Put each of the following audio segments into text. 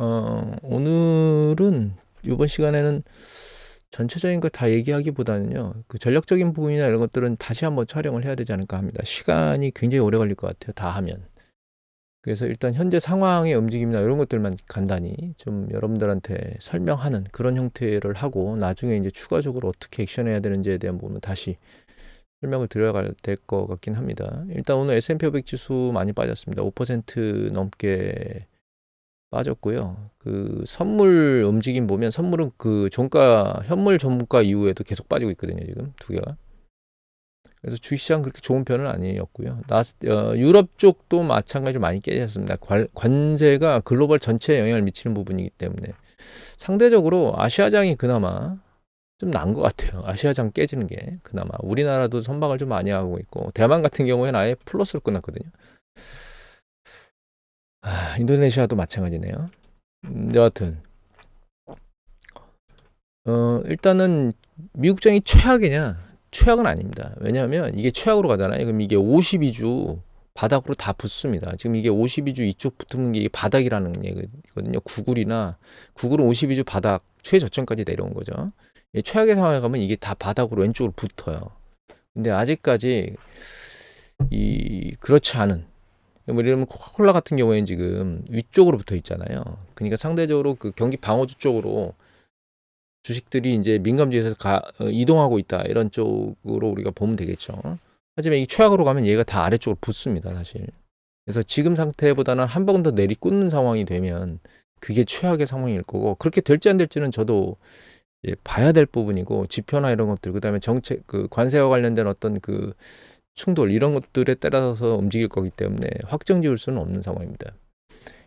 어, 오늘은 이번 시간에는 전체적인 거 다 얘기하기보다는요, 그 전략적인 부분이나 이런 것들은 다시 한번 촬영을 해야 되지 않을까 합니다. 시간이 굉장히 오래 걸릴 것 같아요. 다 하면. 그래서 일단 현재 상황의 움직임이나 이런 것들만 간단히 좀 여러분들한테 설명하는 그런 형태를 하고 나중에 이제 추가적으로 어떻게 액션해야 되는지에 대한 부분은 다시 설명을 드려야 될 것 같긴 합니다. 일단 오늘 S&P 500 지수 많이 빠졌습니다. 5% 넘게 빠졌고요. 그 선물 움직임 보면 선물은 그 종가 현물 전문가 이후에도 계속 빠지고 있거든요. 지금 두 개가. 그래서 주시장 그렇게 좋은 편은 아니었고요. 나스, 어, 유럽 쪽도 마찬가지로 많이 깨졌습니다. 관, 관세가 글로벌 전체에 영향을 미치는 부분이기 때문에 상대적으로 아시아장이 그나마 좀 난 것 같아요. 아시아장 깨지는 게 그나마 우리나라도 선박을 좀 많이 하고 있고 대만 같은 경우에는 아예 플러스로 끝났거든요. 아, 인도네시아도 마찬가지네요. 음, 여하튼 어, 일단은 미국장이 최악이냐? 최악은 아닙니다. 왜냐하면 이게 최악으로 가잖아요. 그럼 이게 52주 바닥으로 다 붙습니다. 지금 이게 52주 이쪽 붙는 게 바닥이라는 얘기거든요. 구글이나 구글은 52주 바닥 최저점까지 내려온 거죠. 최악의 상황에 가면 이게 다 바닥으로 왼쪽으로 붙어요. 근데 아직까지 이 그렇지 않은 뭐 예를 들면 코카콜라 같은 경우에는 지금 위쪽으로 붙어 있잖아요. 그러니까 상대적으로 그 경기 방어주 쪽으로 주식들이 이제 민감지에서 가, 어, 이동하고 있다 이런 쪽으로 우리가 보면 되겠죠. 하지만 이 최악으로 가면 얘가 다 아래쪽으로 붙습니다, 사실. 그래서 지금 상태보다는 한 번 더 내리꽂는 상황이 되면 그게 최악의 상황일 거고 그렇게 될지 안 될지는 저도 예, 봐야 될 부분이고 지표나 이런 것들 그다음에 정책 그 관세와 관련된 어떤 그 충돌 이런 것들에 따라서 움직일 거기 때문에 확정 지을 수는 없는 상황입니다.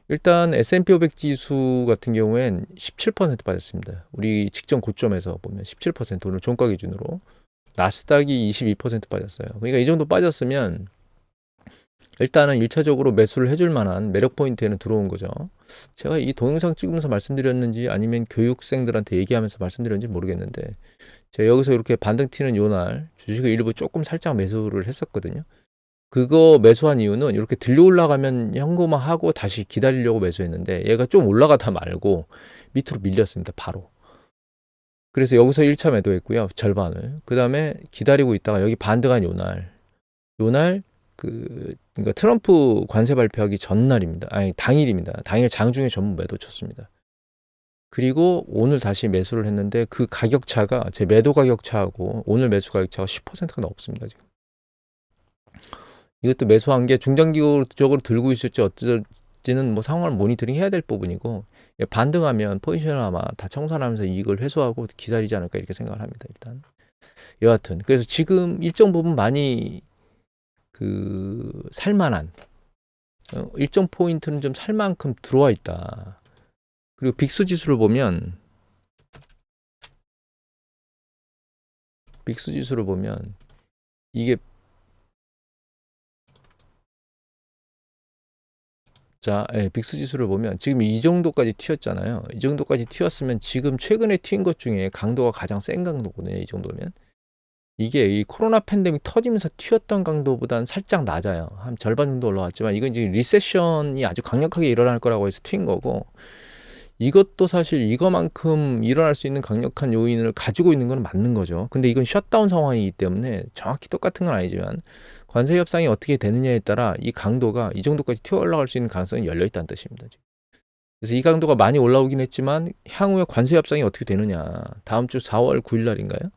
일단 S&P 500 지수 같은 경우엔 17% 빠졌습니다. 우리 직전 고점에서 보면 17% 오늘 종가 기준으로 나스닥이 22% 빠졌어요. 그러니까 이 정도 빠졌으면 일단은 1차적으로 매수를 해줄 만한 매력 포인트에는 들어온 거죠. 제가 이 동영상 찍으면서 말씀드렸는지 아니면 교육생들한테 얘기하면서 말씀드렸는지 모르겠는데 제가 여기서 이렇게 반등 튀는 요 날 주식을 일부 조금 살짝 매수를 했었거든요. 그거 매수한 이유는 이렇게 들려 올라가면 현금화하고 다시 기다리려고 매수했는데 얘가 좀 올라가다 말고 밑으로 밀렸습니다. 바로. 그래서 여기서 1차 매도했고요. 절반을. 그 다음에 기다리고 있다가 여기 반등한 요날. 요날 그 그러니까 트럼프 관세 발표하기 전날입니다. 아니 당일입니다. 당일 장중에 전부 매도 쳤습니다. 그리고 오늘 다시 매수를 했는데 그 가격 차가 제 매도 가격 차하고 오늘 매수 가격 차가 10%가 넘습니다 지금. 이것도 매수한 게 중장기적으로 들고 있을지 어떨지는 뭐 상황을 모니터링 해야 될 부분이고 예, 반등하면 포지션을 아마 다 청산하면서 이익을 회수하고 기다리지 않을까 이렇게 생각을 합니다 일단 여하튼 그래서 지금 일정 부분 많이 그 살만한 어, 일정 포인트는 좀 살 만큼 들어와 있다 그리고 빅스 지수를 보면 빅스 지수를 보면 이게 자, 예, 빅스 지수를 보면 지금 이 정도까지 튀었잖아요. 이 정도까지 튀었으면 지금 최근에 튀은 것 중에 강도가 가장 센 강도거든요. 이 정도면. 이게 이 코로나 팬데믹 터지면서 튀었던 강도보다는 살짝 낮아요. 한 절반 정도 올라왔지만 이건 지금 리세션이 아주 강력하게 일어날 거라고 해서 튀인 거고 이것도 사실 이거만큼 일어날 수 있는 강력한 요인을 가지고 있는 건 맞는 거죠. 근데 이건 셧다운 상황이기 때문에 정확히 똑같은 건 아니지만 관세 협상이 어떻게 되느냐에 따라 이 강도가 이 정도까지 튀어 올라갈 수 있는 가능성이 열려 있다는 뜻입니다. 그래서 이 강도가 많이 올라오긴 했지만 향후에 관세 협상이 어떻게 되느냐. 다음 주 4월 9일 날인가요?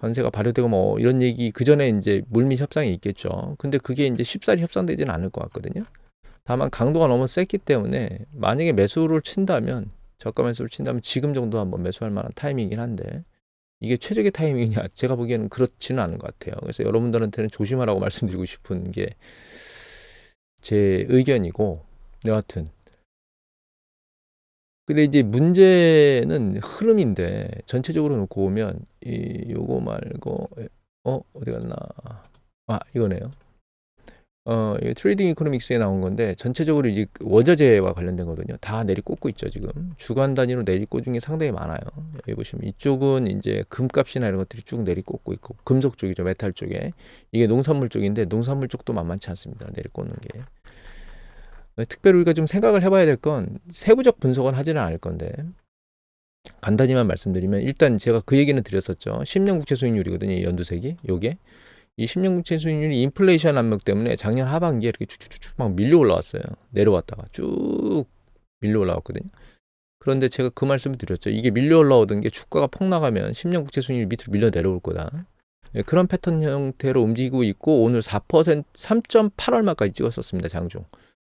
관세가 발효되고 뭐 이런 얘기 그 전에 이제 물밑 협상이 있겠죠. 근데 그게 이제 쉽사리 협상되지는 않을 것 같거든요. 다만 강도가 너무 셌기 때문에 만약에 매수를 친다면 저가 매수를 친다면 지금 정도 한번 매수할 만한 타이밍이긴 한데 이게 최적의 타이밍이냐? 제가 보기에는 그렇지는 않은 것 같아요. 그래서 여러분들한테는 조심하라고 말씀드리고 싶은 게 제 의견이고 여하튼 근데 이제 문제는 흐름인데 전체적으로 놓고 보면 이 요거 말고 어 어디 갔나 아 이거네요. 어, 이 트레이딩 이코노믹스에 나온 건데 전체적으로 이제 그 원자재와 관련된 거거든요. 다 내리꽂고 있죠, 지금. 주간 단위로 내리꽂은 게 상당히 많아요. 여기 보시면 이쪽은 이제 금값이나 이런 것들이 쭉 내리꽂고 있고 금속 쪽이죠, 메탈 쪽에. 이게 농산물 쪽인데 농산물 쪽도 만만치 않습니다. 내리꽂는 게. 특별히 우리가 좀 생각을 해봐야 될 건 세부적 분석은 하지는 않을 건데 간단히만 말씀드리면 일단 제가 그 얘기는 드렸었죠. 10년 국채 수익률이거든요. 이 연두색이 요게 이 10년 국채 수익률이 인플레이션 압력 때문에 작년 하반기에 이렇게 쭉쭉쭉 막 밀려 올라왔어요. 내려왔다가 쭉 밀려 올라왔거든요. 그런데 제가 그 말씀을 드렸죠. 이게 밀려 올라오던 게 주가가 폭락하면 10년 국채 수익률이 밑으로 밀려 내려올 거다. 예, 그런 패턴 형태로 움직이고 있고 오늘 4% 3.8 얼마까지 찍었었습니다. 장중.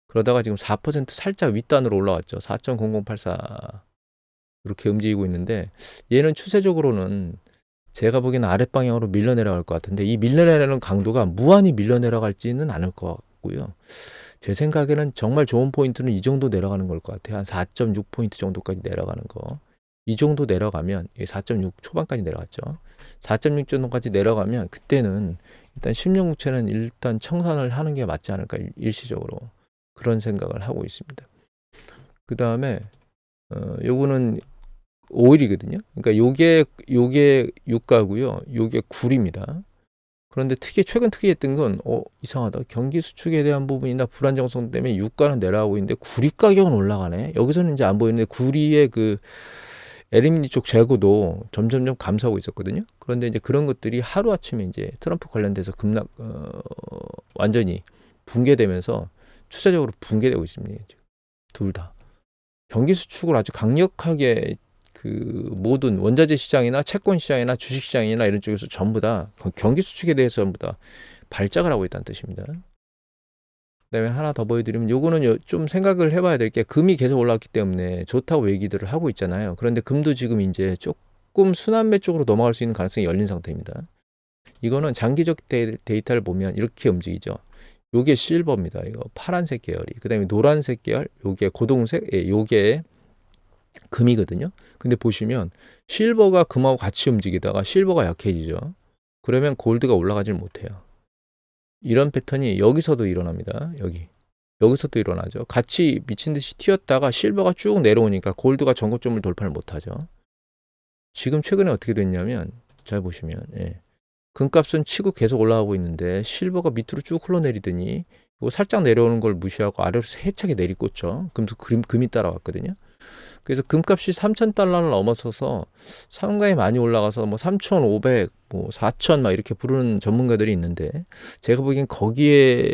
그러다가 지금 4% 살짝 윗단으로 올라왔죠. 4.0084 이렇게 움직이고 있는데 얘는 추세적으로는 제가 보기에는 아랫 방향으로 밀려 내려갈 것 같은데 이 밀려 내려가는 강도가 무한히 밀려 내려갈지는 않을 것 같고요. 제 생각에는 정말 좋은 포인트는 이 정도 내려가는 걸 것 같아요. 한 4.6 포인트 정도까지 내려가는 거. 이 정도 내려가면 4.6 초반까지 내려갔죠. 4.6 정도까지 내려가면 그때는 일단 10년 국채는 일단 청산을 하는 게 맞지 않을까 일- 일시적으로 그런 생각을 하고 있습니다. 그 다음에 어, 요거는 오일이거든요. 그러니까 요게 요게 유가고요. 요게 굴입니다. 그런데 특이 최근 특이했던 건 어, 이상하다. 경기 수축에 대한 부분이나 불안정성 때문에 유가는 내려가고 있는데 구리 가격은 올라가네. 여기서는 이제 안 보이는데 구리의 그 에르미니 쪽 재고도 점점점 감소하고 있었거든요. 그런데 이제 그런 것들이 하루 아침에 이제 트럼프 관련돼서 급락 어, 완전히 붕괴되면서 추세적으로 붕괴되고 있습니다. 둘 다. 경기 수축을 아주 강력하게 그 모든 원자재 시장이나 채권 시장이나 주식 시장이나 이런 쪽에서 전부 다그 경기 수축에 대해서 전부 다 발작을 하고 있다는 뜻입니다. 그다음에 하나 더 보여드리면 요거는 요- 좀 생각을 해봐야 될 게 금이 계속 올랐기 때문에 좋다고 얘기들을 하고 있잖아요. 그런데 금도 지금 이제 조금 순환매 쪽으로 넘어갈 수 있는 가능성이 열린 상태입니다. 이거는 장기적 데, 데이터를 보면 이렇게 움직이죠. 요게 실버입니다. 이거 파란색 계열이. 그다음에 노란색 계열, 요게 고동색, 예, 요게 금이거든요. 근데 보시면 실버가 금하고 같이 움직이다가 실버가 약해지죠. 그러면 골드가 올라가질 못해요. 이런 패턴이 여기서도 일어납니다. 여기. 여기서도 일어나죠. 같이 미친 듯이 튀었다가 실버가 쭉 내려오니까 골드가 전고점을 돌파를 못하죠. 지금 최근에 어떻게 됐냐면 잘 보시면 예. 금값은 치고 계속 올라가고 있는데 실버가 밑으로 쭉 흘러내리더니 이거 살짝 내려오는 걸 무시하고 아래로 세차게 내리꽂죠. 그러면서 금, 금이 따라왔거든요. 그래서 금값이 3,000달러를 넘어서서 상당히 많이 올라가서 뭐 3,500, 뭐 4,000 막 이렇게 부르는 전문가들이 있는데 제가 보기엔 거기에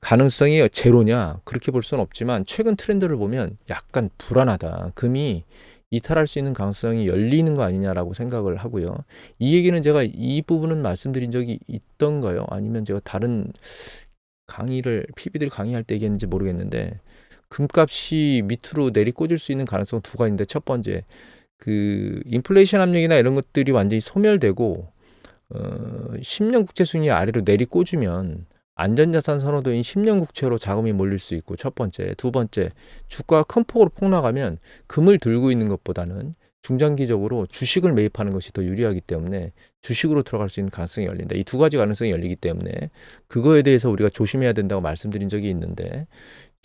가능성이 제로냐 그렇게 볼 수는 없지만 최근 트렌드를 보면 약간 불안하다. 금이 이탈할 수 있는 가능성이 열리는 거 아니냐라고 생각을 하고요. 이 얘기는 제가 이 부분은 말씀드린 적이 있던가요? 아니면 제가 다른 강의를 PB들 강의할 때 얘기했는지 모르겠는데 금값이 밑으로 내리꽂을 수 있는 가능성 두 가지인데 첫 번째 그 인플레이션 압력이나 이런 것들이 완전히 소멸되고 어 10년 국채 수익이 아래로 내리꽂으면 안전자산 선호도인 10년 국채로 자금이 몰릴 수 있고 첫 번째, 두 번째 주가가 큰 폭으로 폭락하면 금을 들고 있는 것보다는 중장기적으로 주식을 매입하는 것이 더 유리하기 때문에 주식으로 들어갈 수 있는 가능성이 열린다. 이 두 가지 가능성이 열리기 때문에 그거에 대해서 우리가 조심해야 된다고 말씀드린 적이 있는데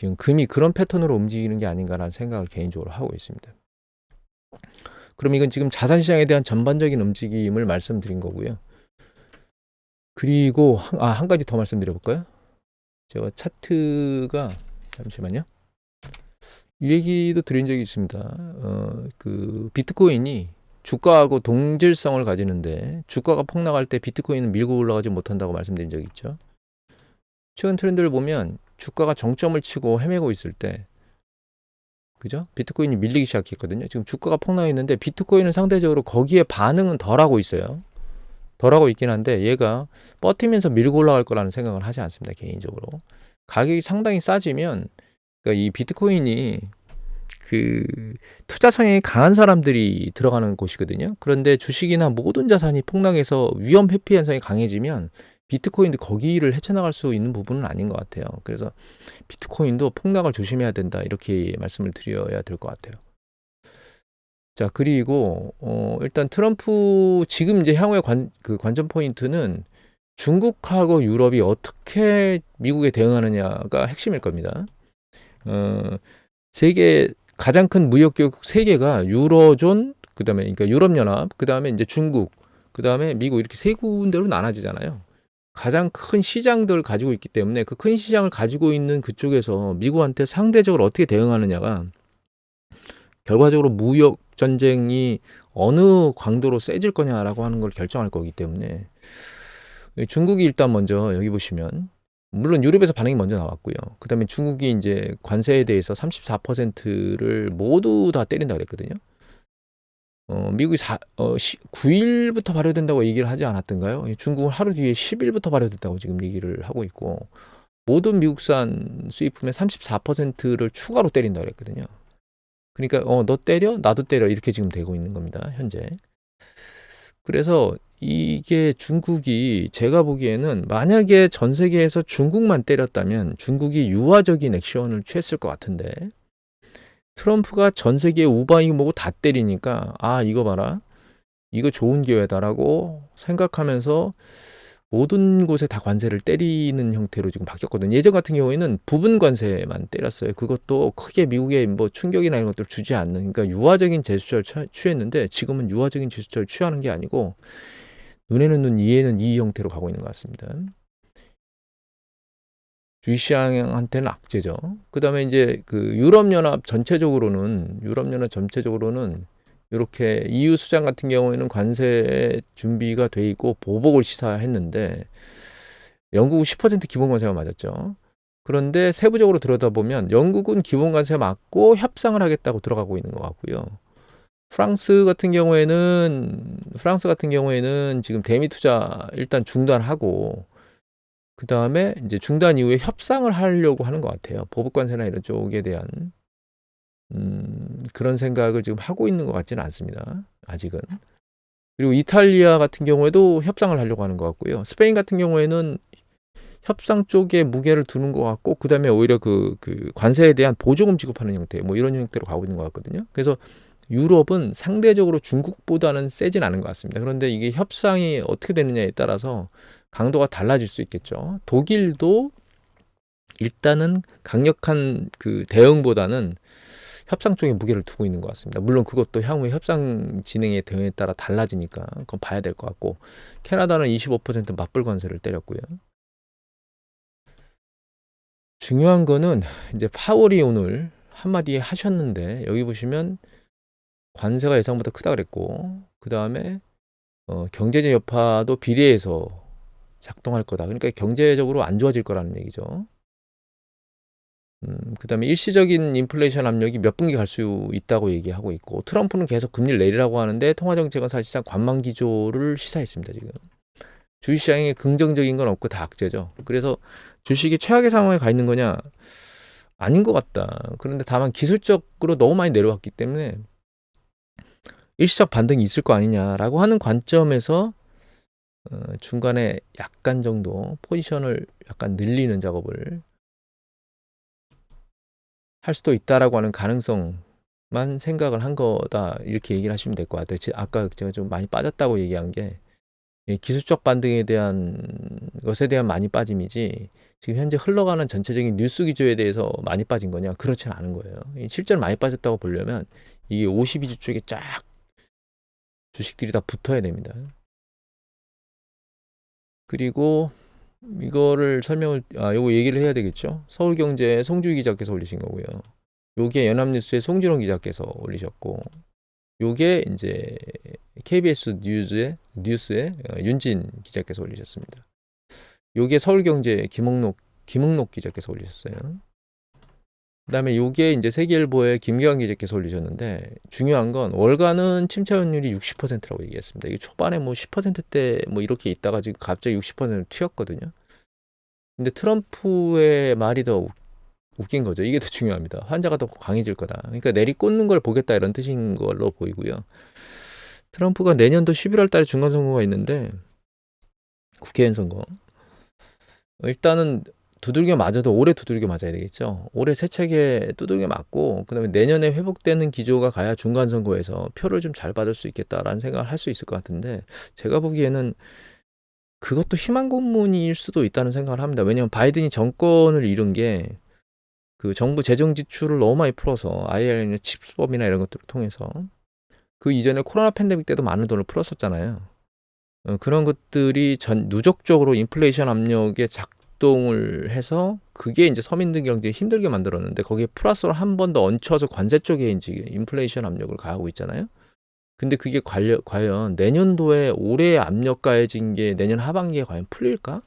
지금 금이 그런 패턴으로 움직이는 게 아닌가라는 생각을 개인적으로 하고 있습니다. 그럼 이건 지금 자산 시장에 대한 전반적인 움직임을 말씀드린 거고요. 그리고 한, 아, 한 가지 더 말씀드려 볼까요? 제가 차트가 잠시만요. 이 얘기도 드린 적이 있습니다. 어, 그 비트코인이 주가하고 동질성을 가지는데 주가가 폭락할 때 비트코인은 밀고 올라가지 못한다고 말씀드린 적이 있죠. 최근 트렌드를 보면 주가가 정점을 치고 헤매고 있을 때 그죠? 비트코인이 밀리기 시작했거든요. 지금 주가가 폭락했는데 비트코인은 상대적으로 거기에 반응은 덜하고 있어요. 덜하고 있긴 한데 얘가 버티면서 밀고 올라갈 거라는 생각을 하지 않습니다. 개인적으로. 가격이 상당히 싸지면 그러니까 이 비트코인이 그 투자 성향이 강한 사람들이 들어가는 곳이거든요. 그런데 주식이나 모든 자산이 폭락해서 위험 회피 현상이 강해지면 비트코인도 거기를 헤쳐나갈 수 있는 부분은 아닌 것 같아요. 그래서 비트코인도 폭락을 조심해야 된다 이렇게 말씀을 드려야 될 것 같아요. 자 그리고 어, 일단 트럼프 지금 이제 향후의 관, 그 관전 포인트는 중국하고 유럽이 어떻게 미국에 대응하느냐가 핵심일 겁니다. 어, 세계 가장 큰 무역 기업 세 개가 유로존 그다음에 그러니까 유럽 연합 그다음에 이제 중국 그다음에 미국 이렇게 세 군데로 나눠지잖아요. 가장 큰 시장들 가지고 있기 때문에 그 큰 시장을 가지고 있는 그쪽에서 미국한테 상대적으로 어떻게 대응하느냐가 결과적으로 무역 전쟁이 어느 광도로 세질 거냐라고 하는 걸 결정할 거기 때문에 중국이 일단 먼저 여기 보시면 물론 유럽에서 반응이 먼저 나왔고요. 그다음에 중국이 이제 관세에 대해서 34%를 모두 다 때린다 그랬거든요. 어, 미국이 4, 어, 9일부터 발효된다고 얘기를 하지 않았던가요? 중국은 하루 뒤에 10일부터 발효된다고 지금 얘기를 하고 있고 모든 미국산 수입품의 34%를 추가로 때린다 그랬거든요. 그러니까 어, 너 때려? 나도 때려. 이렇게 지금 되고 있는 겁니다. 현재. 그래서 이게 중국이 제가 보기에는 만약에 전 세계에서 중국만 때렸다면 중국이 유화적인 액션을 취했을 것 같은데 트럼프가 전 세계 우바이 뭐고 다 때리니까 아 이거 봐라 이거 좋은 기회다라고 생각하면서 모든 곳에 다 관세를 때리는 형태로 지금 바뀌었거든요. 예전 같은 경우에는 부분 관세만 때렸어요. 그것도 크게 미국에 뭐 충격이나 이런 것들을 주지 않는 그러니까 유화적인 제스처를 취했는데 지금은 유화적인 제스처를 취하는 게 아니고 눈에는 눈, 이에는 이 형태로 가고 있는 것 같습니다. 주시장한테는 악재죠. 그 다음에 이제 그 유럽 연합 전체적으로는, 유럽 연합 전체적으로는 이렇게 EU 수장 같은 경우에는 관세 준비가 돼 있고 보복을 시사했는데 영국은 10% 기본 관세가 맞았죠. 그런데 세부적으로 들여다보면 영국은 기본 관세 맞고 협상을 하겠다고 들어가고 있는 것 같고요. 프랑스 같은 경우에는 프랑스 같은 경우에는 지금 대미 투자 일단 중단하고 그 다음에 이제 중단 이후에 협상을 하려고 하는 것 같아요. 보복관세나 이런 쪽에 대한 음, 그런 생각을 지금 하고 있는 것 같지는 않습니다. 아직은. 그리고 이탈리아 같은 경우에도 협상을 하려고 하는 것 같고요. 스페인 같은 경우에는 협상 쪽에 무게를 두는 것 같고, 그 다음에 오히려 그, 그 관세에 대한 보조금 지급하는 형태, 뭐 이런 형태로 가고 있는 것 같거든요. 그래서 유럽은 상대적으로 중국보다는 세진 않은 것 같습니다. 그런데 이게 협상이 어떻게 되느냐에 따라서 강도가 달라질 수 있겠죠. 독일도 일단은 강력한 그 대응보다는 협상 쪽에 무게를 두고 있는 것 같습니다. 물론 그것도 향후에 협상 진행의 대응에 따라 달라지니까 그건 봐야 될 것 같고 캐나다는 25% 맞불 관세를 때렸고요. 중요한 거는 이제 파월이 오늘 한마디 하셨는데 여기 보시면 관세가 예상보다 크다 그랬고 그 다음에 어, 경제적 여파도 비례해서 작동할 거다. 그러니까 경제적으로 안 좋아질 거라는 얘기죠. 음, 그 다음에 일시적인 인플레이션 압력이 몇 분기 갈 수 있다고 얘기하고 있고 트럼프는 계속 금리를 내리라고 하는데 통화정책은 사실상 관망 기조를 시사했습니다. 지금 주식시장에 긍정적인 건 없고 다 악재죠. 그래서 주식이 최악의 상황에 가 있는 거냐? 아닌 것 같다. 그런데 다만 기술적으로 너무 많이 내려왔기 때문에 일시적 반등이 있을 거 아니냐라고 하는 관점에서 어, 중간에 약간 정도 포지션을 약간 늘리는 작업을 할 수도 있다라고 하는 가능성만 생각을 한 거다 이렇게 얘기를 하시면 될 것 같아요. 아까 제가 좀 많이 빠졌다고 얘기한 게 기술적 반등에 대한 것에 대한 많이 빠짐이지 지금 현재 흘러가는 전체적인 뉴스 기조에 대해서 많이 빠진 거냐 그렇지는 않은 거예요. 실제로 많이 빠졌다고 보려면 이게 52주 쪽에 쫙 주식들이 다 붙어야 됩니다. 그리고 이거를 설명을 아 요거 얘기를 해야 되겠죠. 서울경제 송주희 기자께서 올리신 거고요. 요게 연합뉴스의 송진원 기자께서 올리셨고 요게 이제 KBS 뉴스의 뉴스의 어, 윤진 기자께서 올리셨습니다. 요게 서울경제 김홍록 김홍록 기자께서 올리셨어요. 그다음에 요게 이제 세계일보의 김기환 기자께서 올리셨는데 중요한 건 월간은 침체율이 60%라고 얘기했습니다. 이게 초반에 뭐 10%대 뭐 이렇게 있다가 지금 갑자기 60% 튀었거든요. 근데 트럼프의 말이 더 웃긴 거죠. 이게 더 중요합니다. 환자가 더 강해질 거다. 그러니까 내리꽂는 걸 보겠다 이런 뜻인 걸로 보이고요. 트럼프가 내년도 11월 달에 중간 선거가 있는데 국회의원 선거. 일단은 두들겨 맞아도 올해 두들겨 맞아야 되겠죠. 올해 새 책에 두들겨 맞고 그다음에 내년에 회복되는 기조가 가야 중간 선거에서 표를 좀 잘 받을 수 있겠다라는 생각을 할 수 있을 것 같은데 제가 보기에는 그것도 희망 고문일 수도 있다는 생각을 합니다. 왜냐하면 바이든이 정권을 잃은 게 그 정부 재정 지출을 너무 많이 풀어서 IRA 칩스법이나 이런 것들을 통해서 그 이전에 코로나 팬데믹 때도 많은 돈을 풀었었잖아요. 어, 그런 것들이 전 누적적으로 인플레이션 압력에 작 동을 해서 그게 이제 서민들 경제에 힘들게 만들었는데 거기에 플러스로 한번 더 얹혀서 관세 쪽에 이제 인플레이션 압력을 가하고 있잖아요. 근데 그게 관련, 과연 내년도에 올해 압력 가해진 게 내년 하반기에 과연 풀릴까?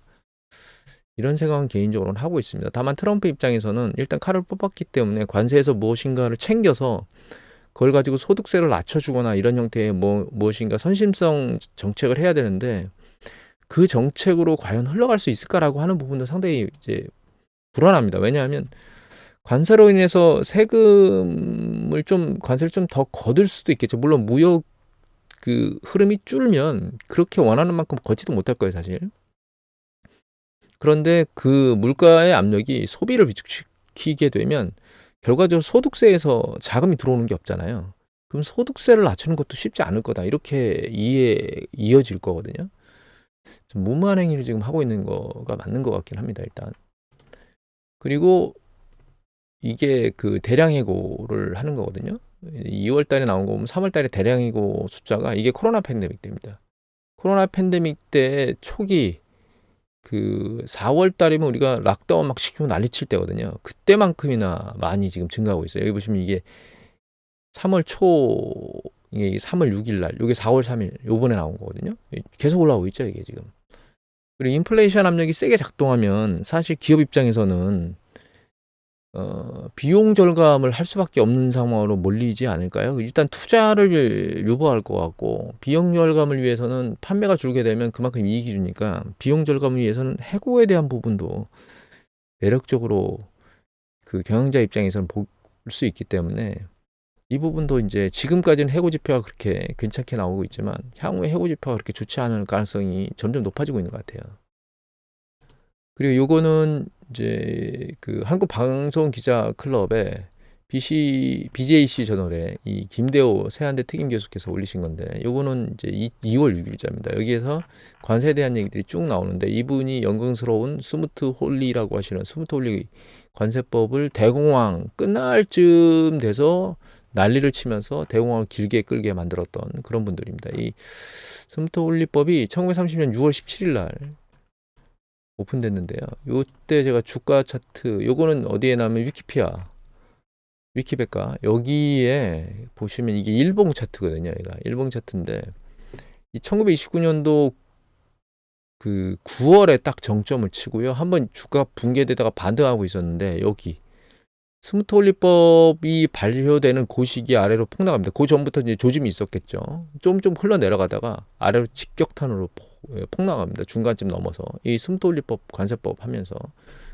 이런 생각은 개인적으로는 하고 있습니다. 다만 트럼프 입장에서는 일단 칼을 뽑았기 때문에 관세에서 무엇인가를 챙겨서 그걸 가지고 소득세를 낮춰주거나 이런 형태의 뭐, 무엇인가 선심성 정책을 해야 되는데 그 정책으로 과연 흘러갈 수 있을까라고 하는 부분도 상당히 이제 불안합니다. 왜냐하면 관세로 인해서 세금을 좀 관세를 좀 더 거둘 수도 있겠죠. 물론 무역 그 흐름이 줄면 그렇게 원하는 만큼 걷지도 못할 거예요, 사실. 그런데 그 물가의 압력이 소비를 비축시키게 되면 결과적으로 소득세에서 자금이 들어오는 게 없잖아요. 그럼 소득세를 낮추는 것도 쉽지 않을 거다. 이렇게 이해 이어질 거거든요. 무모한 행위를 지금 하고 있는 거가 맞는 것 같긴 합니다. 일단. 그리고 이게 그 대량 해고를 하는 거거든요. 2월 달에 나온 거 보면 3월 달에 대량 해고 숫자가 이게 코로나 팬데믹 때입니다. 코로나 팬데믹 때 초기 그 4월 달이면 우리가 락다운 막 시키고 난리 칠 때거든요. 그때만큼이나 많이 지금 증가하고 있어요. 여기 보시면 이게 3월 초 이게 3월 6일 날, 이게 4월 3일 요번에 나온 거거든요. 계속 올라오고 있죠, 이게 지금. 그리고 인플레이션 압력이 세게 작동하면 사실 기업 입장에서는 어, 비용 절감을 할 수밖에 없는 상황으로 몰리지 않을까요? 일단 투자를 유보할 것 같고 비용 절감을 위해서는 판매가 줄게 되면 그만큼 이익이 주니까 비용 절감을 위해서는 해고에 대한 부분도 매력적으로 그 경영자 입장에서는 볼 수 있기 때문에 이 부분도 이제 지금까지는 해고 지표가 그렇게 괜찮게 나오고 있지만 향후에 해고 지표가 그렇게 좋지 않을 가능성이 점점 높아지고 있는 것 같아요. 그리고 요거는 이제 그 한국 방송 기자 클럽에 BC BJC 저널에 이 김대호 세한대 특임 교수께서 올리신 건데 요거는 이제 이, 2월 6일자입니다. 여기에서 관세에 대한 얘기들이 쭉 나오는데 이분이 영광스러운 스무트 홀리라고 하시는 스무트 홀리 관세법을 대공황 끝날 쯤 돼서 난리를 치면서 대공황을 길게 끌게 만들었던 그런 분들입니다. 이 스무트 홀리법이 1930년 6월 17일 날 오픈됐는데요. 요때 제가 주가 차트 요거는 어디에 나면 위키피아 위키백과 여기에 보시면 이게 일봉 차트거든요. 얘가 일봉 차트인데 이 1929년도 그 9월에 딱 정점을 치고요. 한번 주가 붕괴되다가 반등하고 있었는데 여기 스무트 홀리법이 발효되는 그 시기 아래로 폭락합니다. 그 전부터 이제 조짐이 있었겠죠. 좀 좀 흘러 내려가다가 아래로 직격탄으로 예, 폭락합니다. 중간쯤 넘어서 이 스무트 홀리법 관세법 하면서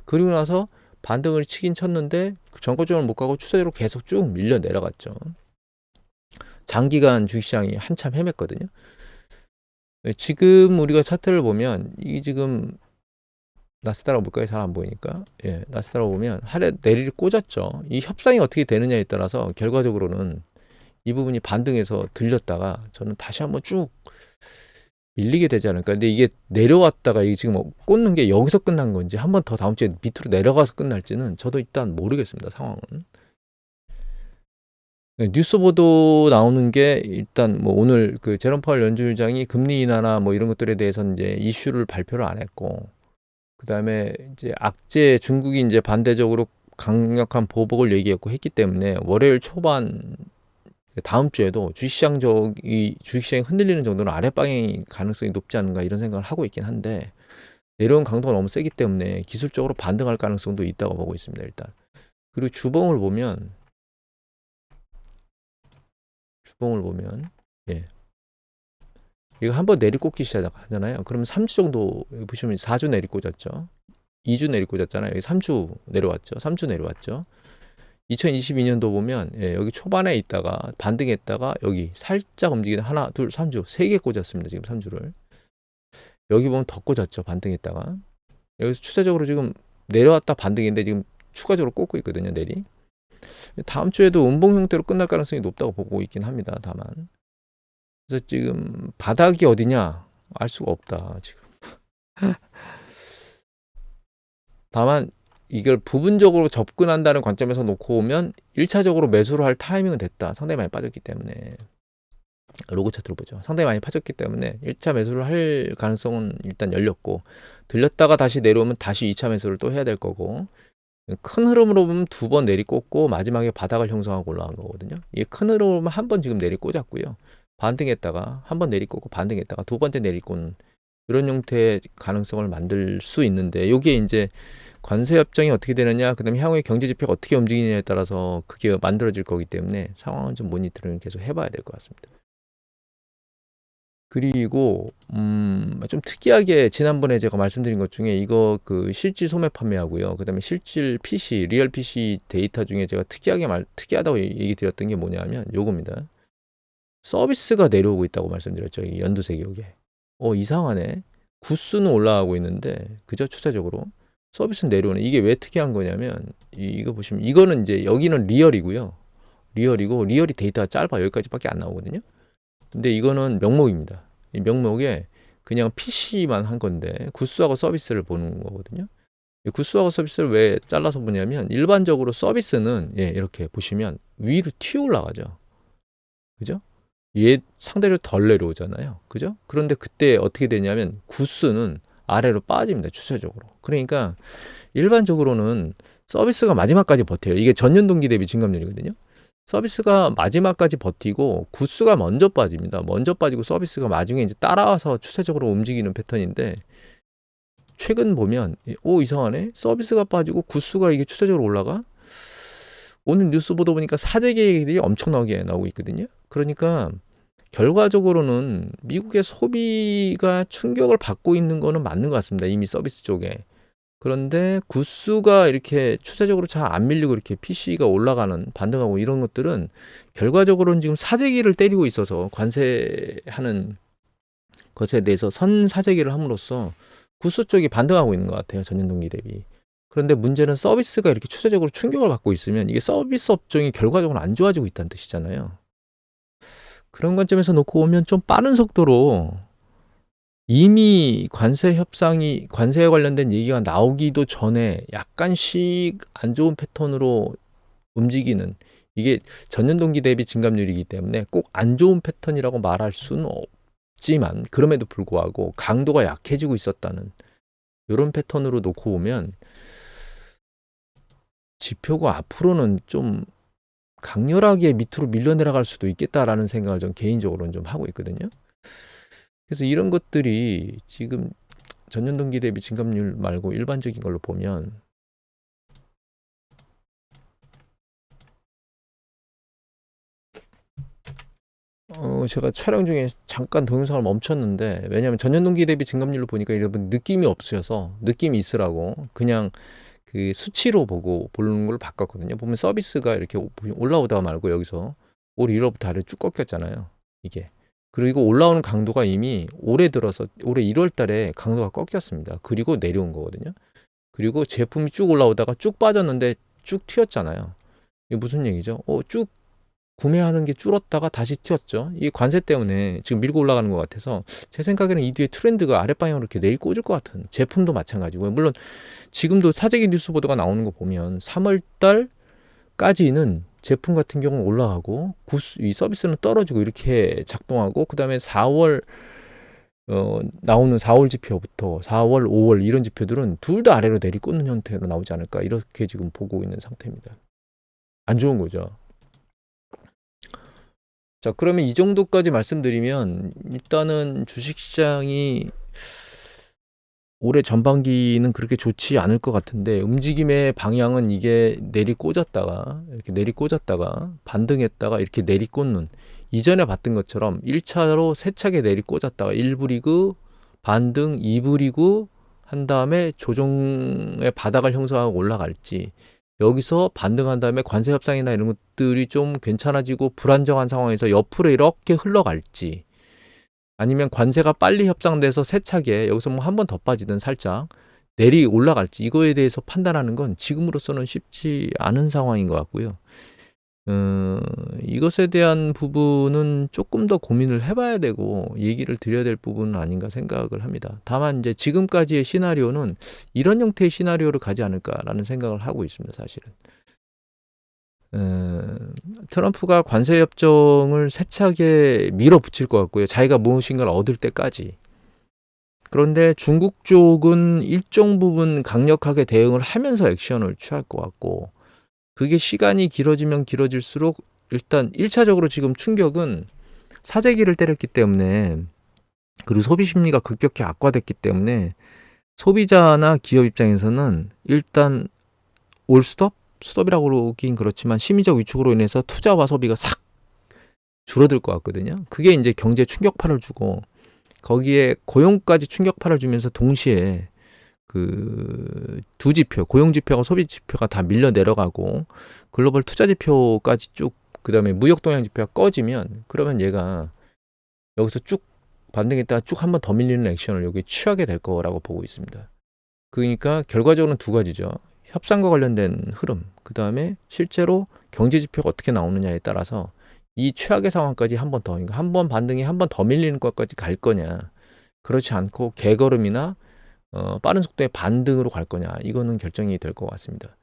그리고 나서 반등을 치긴 쳤는데 전고점을 못 가고 추세로 계속 쭉 밀려 내려갔죠. 장기간 주식시장이 한참 헤맸거든요. 예, 지금 우리가 차트를 보면 이 지금 나스다락 물가에 잘안 보이니까 예, 나스다락 보면 하래 내리를 꽂았죠. 이 협상이 어떻게 되느냐에 따라서 결과적으로는 이 부분이 반등해서 들렸다가 저는 다시 한번 쭉 밀리게 되지 않을까. 근데 이게 내려왔다가 이게 지금 뭐 꽂는 게 여기서 끝난 건지 한 번 더 다음 주에 밑으로 내려가서 끝날지는 저도 일단 모르겠습니다. 상황은. 네, 뉴스 보도 나오는 게 일단 뭐 오늘 그 제롬 파월 연준의장이 금리 인하나 뭐 이런 것들에 대해서는 이제 이슈를 발표를 안 했고 그다음에 이제 악재 중국이 이제 반대적으로 강력한 보복을 얘기했고 했기 때문에 월요일 초반 다음 주에도 주식시장 저기 주식시장이 흔들리는 정도는 아랫방향이 가능성이 높지 않은가 이런 생각을 하고 있긴 한데 내려온 강도가 너무 세기 때문에 기술적으로 반등할 가능성도 있다고 보고 있습니다 일단. 그리고 주봉을 보면 주봉을 보면 예 이거 한 번 내리꽂기 시작하잖아요. 그러면 3주 정도 보시면 4주 내리꽂았죠. 2주 내리꽂았잖아요. 여기 3주 내려왔죠. 3주 내려왔죠. 2022년도 보면 예, 여기 초반에 있다가 반등했다가 여기 살짝 움직이는 하나, 둘, 3주 세 개 꽂았습니다. 지금 3주를. 여기 보면 더 꽂았죠. 반등했다가. 여기서 추세적으로 지금 내려왔다 반등인데 지금 추가적으로 꽂고 있거든요. 내리. 다음 주에도 음봉 형태로 끝날 가능성이 높다고 보고 있긴 합니다. 다만. 그래서 지금 바닥이 어디냐 알 수가 없다 지금. 다만 이걸 부분적으로 접근한다는 관점에서 놓고 오면 1차적으로 매수를 할 타이밍은 됐다. 상당히 많이 빠졌기 때문에. 로고 차트로 보죠. 상당히 많이 빠졌기 때문에 1차 매수를 할 가능성은 일단 열렸고 들렸다가 다시 내려오면 다시 2차 매수를 또 해야 될 거고 큰 흐름으로 보면 두 번 내리꽂고 마지막에 바닥을 형성하고 올라간 거거든요. 이게 큰 흐름으로 보면 한 번 지금 내리꽂았고요. 반등했다가 한 번 내리꽂고 반등했다가 두 번째 내리꽂는 이런 형태의 가능성을 만들 수 있는데 이게 이제 관세 협정이 어떻게 되느냐, 그다음에 향후의 경제 지표가 어떻게 움직이느냐에 따라서 그게 만들어질 거기 때문에 상황은 좀 모니터링을 계속 해봐야 될 것 같습니다. 그리고 음, 좀 특이하게 지난번에 제가 말씀드린 것 중에 이거 그 실질 소매 판매하고요. 그다음에 실질 PC, 리얼 PC 데이터 중에 제가 특이하게 말 특이하다고 얘기 드렸던 게 뭐냐면 요겁니다. 서비스가 내려오고 있다고 말씀드렸죠. 이 연두색 요게. 어, 이상하네. 구스는 올라가고 있는데 그저 추세적으로 서비스는 내려오네. 이게 왜 특이한 거냐면 이, 이거 보시면 이거는 이제 여기는 리얼이고요. 리얼이고 리얼이 데이터가 짧아 여기까지밖에 안 나오거든요. 근데 이거는 명목입니다. 이 명목에 그냥 PC만 한 건데 구스하고 서비스를 보는 거거든요. 이 구스하고 서비스를 왜 잘라서 보냐면 일반적으로 서비스는 예, 이렇게 보시면 위로 튀어 올라가죠. 그죠? 얘 상대로 덜 내려오잖아요. 그죠? 그런데 그때 어떻게 되냐면 구스는 아래로 빠집니다. 추세적으로. 그러니까 일반적으로는 서비스가 마지막까지 버텨요. 이게 전년 동기 대비 증감률이거든요. 서비스가 마지막까지 버티고 구스가 먼저 빠집니다. 먼저 빠지고 서비스가 나중에 이제 따라와서 추세적으로 움직이는 패턴인데 최근 보면 오 이상하네 서비스가 빠지고 구스가 이게 추세적으로 올라가 오늘 뉴스 보다 보니까 사재 계획들이 엄청나게 나오고 있거든요. 그러니까 결과적으로는 미국의 소비가 충격을 받고 있는 거는 맞는 것 같습니다. 이미 서비스 쪽에. 그런데 구수가 이렇게 추세적으로 잘 안 밀리고 이렇게 PC가 올라가는 반등하고 이런 것들은 결과적으로는 지금 사재기를 때리고 있어서 관세하는 것에 대해서 선 사재기를 함으로써 구수 쪽이 반등하고 있는 것 같아요. 전년 동기 대비. 그런데 문제는 서비스가 이렇게 추세적으로 충격을 받고 있으면 이게 서비스 업종이 결과적으로 안 좋아지고 있다는 뜻이잖아요. 그런 관점에서 놓고 보면 좀 빠른 속도로 이미 관세 협상이 관세에 관련된 얘기가 나오기도 전에 약간씩 안 좋은 패턴으로 움직이는 이게 전년 동기 대비 증감률이기 때문에 꼭 안 좋은 패턴이라고 말할 수는 없지만 그럼에도 불구하고 강도가 약해지고 있었다는 이런 패턴으로 놓고 보면 지표가 앞으로는 좀 강렬하게 밑으로 밀려 내려갈 수도 있겠다라는 생각을 좀 개인적으로는 좀 하고 있거든요. 그래서 이런 것들이 지금 전년 동기 대비 증감률 말고 일반적인 걸로 보면 어, 제가 촬영 중에 잠깐 동영상을 멈췄는데 왜냐하면 전년 동기 대비 증감률로 보니까 여러분 느낌이 없으셔서 느낌이 있으라고 그냥 그 수치로 보고 보는 걸 바꿨거든요. 보면 서비스가 이렇게 올라오다가 말고 여기서 올 1월부터 아래 쭉 꺾였잖아요. 이게 그리고 올라오는 강도가 이미 올해 들어서 올해 1월 달에 강도가 꺾였습니다. 그리고 내려온 거거든요. 그리고 제품이 쭉 올라오다가 쭉 빠졌는데 쭉 튀었잖아요. 이게 무슨 얘기죠? 어, 쭉 구매하는 게 줄었다가 다시 튀었죠. 이 관세 때문에 지금 밀고 올라가는 것 같아서 제 생각에는 이 뒤에 트렌드가 아랫방향으로 이렇게 내일 꽂을 것 같은 제품도 마찬가지고요. 물론 지금도 사재기 뉴스 보도가 나오는 거 보면 3월 달까지는 제품 같은 경우는 올라가고 구스, 이 서비스는 떨어지고 이렇게 작동하고 그 다음에 4월 어, 나오는 4월 지표부터 4월, 5월 이런 지표들은 둘 다 아래로 내리꽂는 형태로 나오지 않을까 이렇게 지금 보고 있는 상태입니다. 안 좋은 거죠. 자, 그러면 이 정도까지 말씀드리면 일단은 주식시장이 올해 전반기는 그렇게 좋지 않을 것 같은데 움직임의 방향은 이게 내리 꽂았다가 이렇게 내리 꽂았다가 반등했다가 이렇게 내리 꽂는 이전에 봤던 것처럼 1차로 세차게 내리 꽂았다가 1부 리그 반등 2부 리그 한 다음에 조정의 바닥을 형성하고 올라갈지 여기서 반등한 다음에 관세 협상이나 이런 것들이 좀 괜찮아지고 불안정한 상황에서 옆으로 이렇게 흘러갈지 아니면 관세가 빨리 협상돼서 세차게 여기서 뭐 한 번 더 빠지든 살짝 내리 올라갈지 이거에 대해서 판단하는 건 지금으로서는 쉽지 않은 상황인 것 같고요. 어, 이것에 대한 부분은 조금 더 고민을 해봐야 되고 얘기를 드려야 될 부분은 아닌가 생각을 합니다. 다만 이제 지금까지의 시나리오는 이런 형태의 시나리오를 가지 않을까라는 생각을 하고 있습니다. 사실은. 어, 트럼프가 관세 협정을 세차게 밀어붙일 것 같고요. 자기가 무엇인가를 얻을 때까지. 그런데 중국 쪽은 일정 부분 강력하게 대응을 하면서 액션을 취할 것 같고 그게 시간이 길어지면 길어질수록 일단 1차적으로 지금 충격은 사재기를 때렸기 때문에 그리고 소비 심리가 급격히 악화됐기 때문에 소비자나 기업 입장에서는 일단 올 스톱? 스톱이라고 그러긴 그렇지만 심리적 위축으로 인해서 투자와 소비가 싹 줄어들 것 같거든요. 그게 이제 경제 충격파를 주고 거기에 고용까지 충격파를 주면서 동시에 그 두 지표, 고용 지표와 소비 지표가 다 밀려 내려가고 글로벌 투자 지표까지 쭉 그다음에 무역 동향 지표가 꺼지면 그러면 얘가 여기서 쭉 반등했다가 쭉 한 번 더 밀리는 액션을 여기 취하게 될 거라고 보고 있습니다. 그러니까 결과적으로는 두 가지죠. 협상과 관련된 흐름, 그 다음에 실제로 경제 지표가 어떻게 나오느냐에 따라서 이 최악의 상황까지 한 번 더, 그러니까 한 번 반등이 한 번 더 밀리는 것까지 갈 거냐, 그렇지 않고 개걸음이나 어, 빠른 속도의 반등으로 갈 거냐, 이거는 결정이 될 것 같습니다.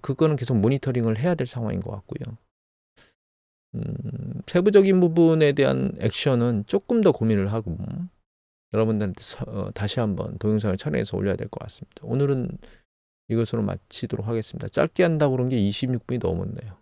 그거는 계속 모니터링을 해야 될 상황인 것 같고요. 음, 세부적인 부분에 대한 액션은 조금 더 고민을 하고 여러분들한테 서- 어, 다시 한번 동영상을 촬영해서 올려야 될 것 같습니다. 오늘은 이것으로 마치도록 하겠습니다. 짧게 한다고 그런 게 26분이 넘었네요.